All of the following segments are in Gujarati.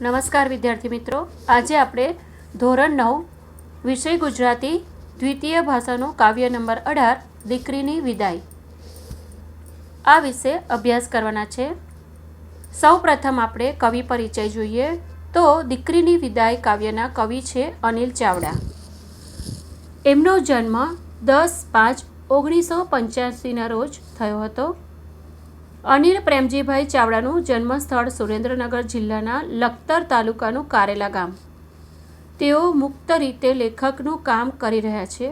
નમસ્કાર વિદ્યાર્થી મિત્રો. આજે આપણે ધોરણ નવ, વિષય ગુજરાતી, દ્વિતીય ભાષાનું કાવ્ય નંબર અઢાર, દીકરીની વિદાય. આ વિશે અભ્યાસ કરવાના છે. સૌ પ્રથમ આપણે કવિ પરિચય જોઈએ. તો દીકરીની વિદાય કાવ્યના કવિ છે અનિલ ચાવડા. એમનો જન્મ દસ પાંચ ઓગણીસો પંચ્યાસીના રોજ થયો હતો. અનિલ પ્રેમજીભાઈ ચાવડાનું જન્મસ્થળ સુરેન્દ્રનગર જિલ્લાના લખતર તાલુકાનું કારેલા ગામ. તેઓ મુક્ત રીતે લેખકનું કામ કરી રહ્યા છે.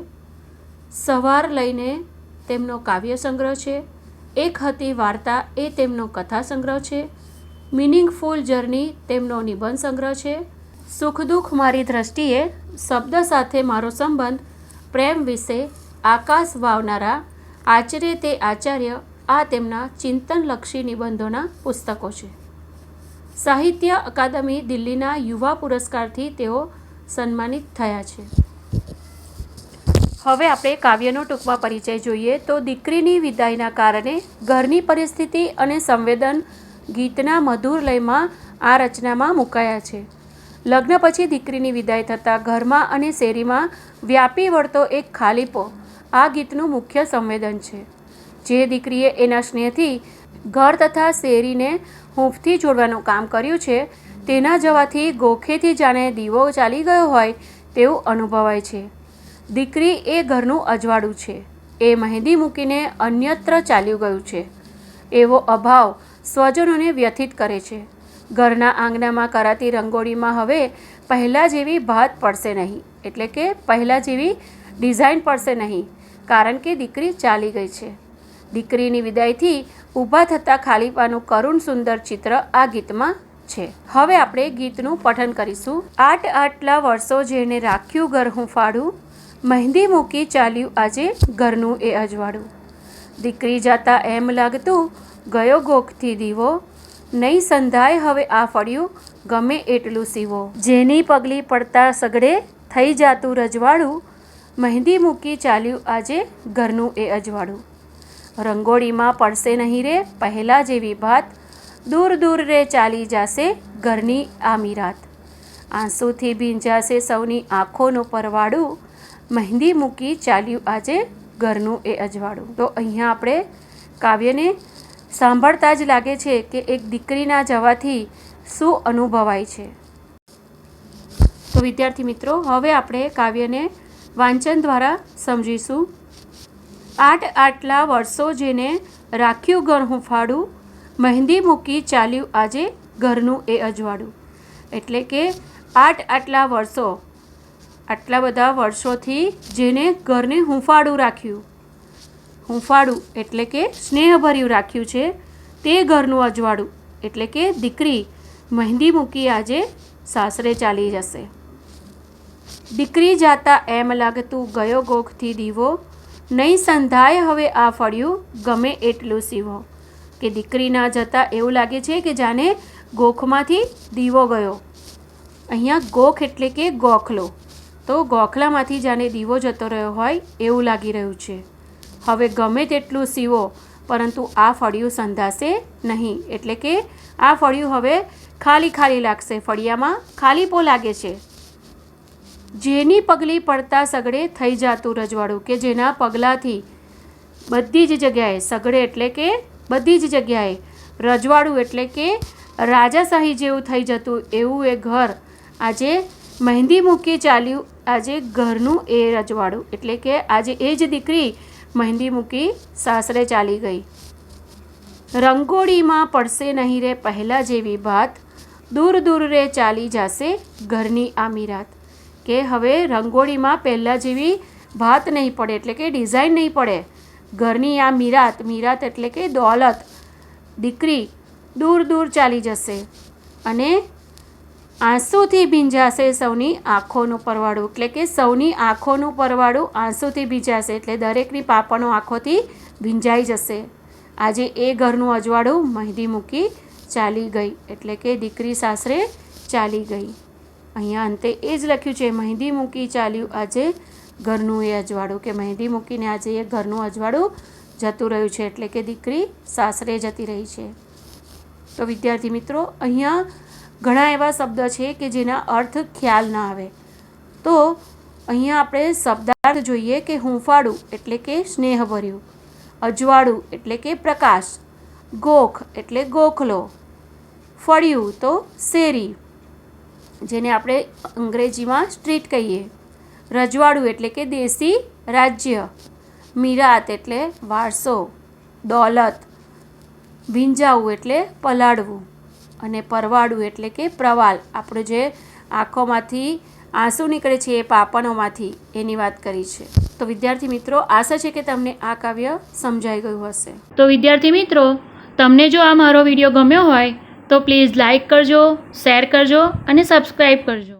સવાર લઈને તેમનો કાવ્ય સંગ્રહ છે. એક હતી વાર્તા એ તેમનો કથા સંગ્રહ છે. મિનિંગફુલ જર્ની તેમનો નિબંધ સંગ્રહ છે. સુખ દુઃખ મારી દ્રષ્ટિએ શબ્દ સાથે મારો સંબંધ, પ્રેમ વિશે આકાશ વાવનારા આચરે તે આચાર્ય આ તેમના ચિંતનલક્ષી નિબંધોના પુસ્તકો છે. સાહિત્ય અકાદમી દિલ્હીના યુવા પુરસ્કારથી તેઓ સન્માનિત થયા છે. હવે આપણે કાવ્યનો ટૂંકમાં પરિચય જોઈએ તો દીકરીની વિદાયના કારણે ઘરની પરિસ્થિતિ અને સંવેદન ગીતના મધુર લયમાં આ રચનામાં મુકાયા છે. લગ્ન પછી દીકરીની વિદાય થતાં ઘરમાં અને શેરીમાં વ્યાપી વળતો એક ખાલીપો આ ગીતનું મુખ્ય સંવેદન છે. જે દીકરીએ એના સ્નેહથી ઘર તથા શેરીને હૂંફથી જોડવાનું કામ કર્યું છે, તેના જવાથી ગોખેથી જાણે દીવો ચાલી ગયો હોય તેવું અનુભવાય છે. દીકરી એ ઘરનું અજવાળું છે. એ મહેંદી મૂકીને અન્યત્ર ચાલ્યું ગયું છે. એવો અભાવ સ્વજનોને વ્યથિત કરે છે. ઘરના આંગણામાં કરાતી રંગોળીમાં હવે પહેલાં જેવી ભાત પડશે નહીં, એટલે કે પહેલાં જેવી ડિઝાઇન પડશે નહીં, કારણ કે દીકરી ચાલી ગઈ છે. દીકરીની વિદાયથી ઊભા થતા ખાલીપાનું કરુણ સુંદર ચિત્ર આ ગીતમાં છે. હવે આપણે ગીતનું પઠન કરીશું. આટ આટલા વર્ષો જેને રાખ્યું ઘર હું ફાડું, મહેંદી મૂકી ચાલ્યું આજે ઘરનું એ અજવાળું. દીકરી જાતા એમ લાગતું, ગયો ગોખથી દીવો, નહીં સંધાય હવે આ ફળ્યું, ગમે એટલું સીવો. જેની પગલી પડતા સગડે થઈ જાતું રજવાડું મહેંદી મૂકી ચાલ્યું આજે ઘરનું એ અજવાળું. રંગોળીમાં પડશે નહીં રે, પહેલાં જેવી ભાત દૂર દૂર રે ચાલી જાશે ઘરની આ મીરાત આંસુથી ભીંજાશે સૌની આંખોનું પરવાડું. મહેંદી મૂકી ચાલ્યું આજે ઘરનું એ અજવાળું. તો અહીંયા આપણે કાવ્યને સાંભળતા જ લાગે છે કે એક દીકરીના જવાથી શું અનુભવાય છે. તો વિદ્યાર્થી મિત્રો, હવે આપણે કાવ્યને વાંચન દ્વારા સમજીશું. આટ આટલા વર્ષો જેને રાખ્યું ઘર હું ફાડું મહેંદી મૂકી ચાલ્યું આજે ઘરનું એ અજવાળું. એટલે કે આઠ આટલા વર્ષો, આટલા બધા વર્ષોથી જેને ઘરને હૂંફાળું રાખ્યું. હૂંફાળું એટલે કે સ્નેહભર્યું રાખ્યું છે, તે ઘરનું અજવાળું. એટલે કે દીકરી, મહેંદી મૂકી આજે સાસરે ચાલી જશે. દીકરી જાતા એમ લાગતું ગયો ગોખથી દીવો નહીં સંધાય, હવે આ ફળિયું ગમે એટલું સીવો. કે દીકરીના જતાં એવું લાગે છે કે જાણે ગોખમાંથી દીવો ગયો. અહીંયા ગોખ એટલે કે ગોખલો. તો ગોખલામાંથી જાણે દીવો જતો રહ્યો હોય એવું લાગી રહ્યું છે. હવે ગમે તેટલું સીવો, પરંતુ આ ફળિયું સંધાશે નહીં. એટલે કે આ ફળિયું હવે ખાલી ખાલી લાગશે. ફળિયામાં ખાલીપો લાગે છે. જેની પગલી પડતા સગડે થઈ જાતું રજવાડું કે જેના પગલાંથી બધી જ જગ્યાએ સગડે એટલે કે બધી જ જગ્યાએ રજવાડું એટલે કે રાજાશાહી જેવું થઈ જતું એવું એ ઘર આજે મહેંદી મૂકી ચાલ્યું. આજે ઘરનું એ રજવાડું એટલે કે આજે એ જ દીકરી મહેંદી મૂકી સાસરે ચાલી ગઈ. રંગોળીમાં પડશે નહીં રે પહેલાં જેવી ભાત, દૂર દૂર રે ચાલી જશે ઘરની આ મીરાત કે હવે રંગોળીમાં પહેલાં જેવી ભાત નહીં પડે, એટલે કે ડિઝાઇન નહીં પડે. ઘરની આ મીરાત મીરાત એટલે કે દોલત, દીકરી દૂર દૂર ચાલી જશે અને આંસુથી ભીંજાશે સૌની આંખોનું પરવાળું, એટલે કે સૌની આંખોનું પરવાળું આંસુથી ભીંજાશે, એટલે દરેકની પાપણો આંખોથી ભીંજાઈ જશે. આજે એ ઘરનું અજવાળું મહેંદી મૂકી ચાલી ગઈ, એટલે કે દીકરી સાસરે ચાલી ગઈ. અહીંયા અંતે એ જ લખ્યું છે, મહેંદી મૂકી ચાલ્યું આજે ઘરનું એ અજવાળું. કે મહેંદી મૂકીને આજે એ ઘરનું અજવાળું જતું રહ્યું છે, એટલે કે દીકરી સાસરે જતી રહી છે. તો વિદ્યાર્થી મિત્રો, અહીંયા ઘણા એવા શબ્દ છે કે જેના અર્થ ખ્યાલ ના આવે. તો અહીંયા આપણે શબ્દાર્થ જોઈએ કે હુંફાળું એટલે કે સ્નેહભર્યું, અજવાળું એટલે કે પ્રકાશ, ગોખ એટલે ગોખલો, ફળિયું તો શેરી જેને આપણે અંગ્રેજીમાં સ્ટ્રીટ કહીએ. રજવાડું એટલે કે દેશી રાજ્ય. મીરાત એટલે વારસો. દોલત. ભીંજાવું એટલે પલાળવું. અને પરવાળું એટલે કે પ્રવાલ. આપણે જે આંખોમાંથી આંસુ નીકળે છે એ પાપણોમાંથી એની વાત કરી છે. તો વિદ્યાર્થી મિત્રો, આશા છે કે તમને આ કાવ્ય સમજાઈ ગયું હશે. તો વિદ્યાર્થી મિત્રો, તમને જો આ મારો વીડિયો ગમ્યો હોય તો પ્લીઝ લાઇક કરજો શેર કરજો અને સબસ્ક્રાઈબ કરજો.